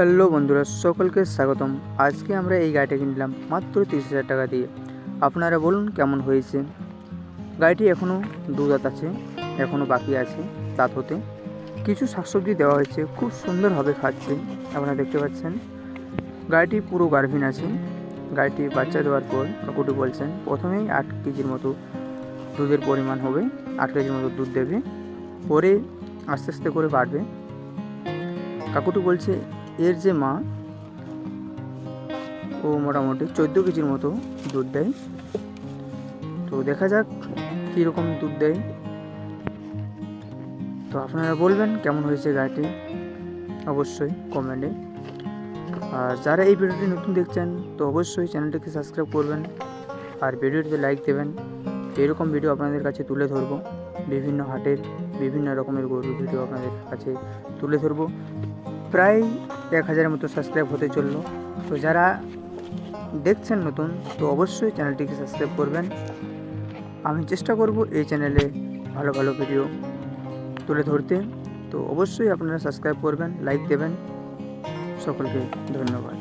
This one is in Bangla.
হ্যালো বন্ধুরা, সকলকে স্বাগতম। আজকে আমরা এই গাড়িটা কিনলাম মাত্র তিরিশ হাজার টাকা দিয়ে। আপনারা বলুন কেমন হয়েছে? গাড়িটি এখনও দু দাঁত আছে এখনও বাকি আছে দাঁত হতে। কিছু শাকসবজি দেওয়া হয়েছে, খুব সুন্দরভাবে খাচ্ছে, আপনারা দেখতে পাচ্ছেন। গাড়িটি পুরো গার্ভিন আছে। গাড়িটি বাচ্চা দেওয়ার পর কাকুটি বলছেন, প্রথমেই আট কেজির মতো দুধের পরিমাণ হবে, আট কেজির মতো দুধ দেবে। পরে আস্তে আস্তে করে বাড়বে। কাকুটি বলছে এর যে মা, ও মোটামুটি চোদ্দ কেজির মতো দুধ দেয়। তো দেখা যাক কীরকম দুধ দেয়। তো আপনারা বলবেন কেমন হয়েছে গাড়িটি? অবশ্যই কমেন্টে আর যারা এই ভিডিওটি নতুন দেখছেন, তো অবশ্যই চ্যানেলটিকে সাবস্ক্রাইব করবেন আর ভিডিওটিতে লাইক দেবেন। এরকম ভিডিও আপনাদের কাছে তুলে ধরবো। বিভিন্ন হাটের বিভিন্ন রকমের গরুর ভিডিও আপনাদের কাছে তুলে ধরবো। প্রায় এক হাজারের মতো সাবস্ক্রাইব হতে চলল। তো যারা দেখছেন নতুন, তো অবশ্যই চ্যানেলটিকে সাবস্ক্রাইব করবেন। আমি চেষ্টা করব এই চ্যানেলে ভালো ভালো ভিডিও তুলে ধরতে। তো অবশ্যই আপনারা সাবস্ক্রাইব করবেন লাইক দেবেন। সকলকে ধন্যবাদ।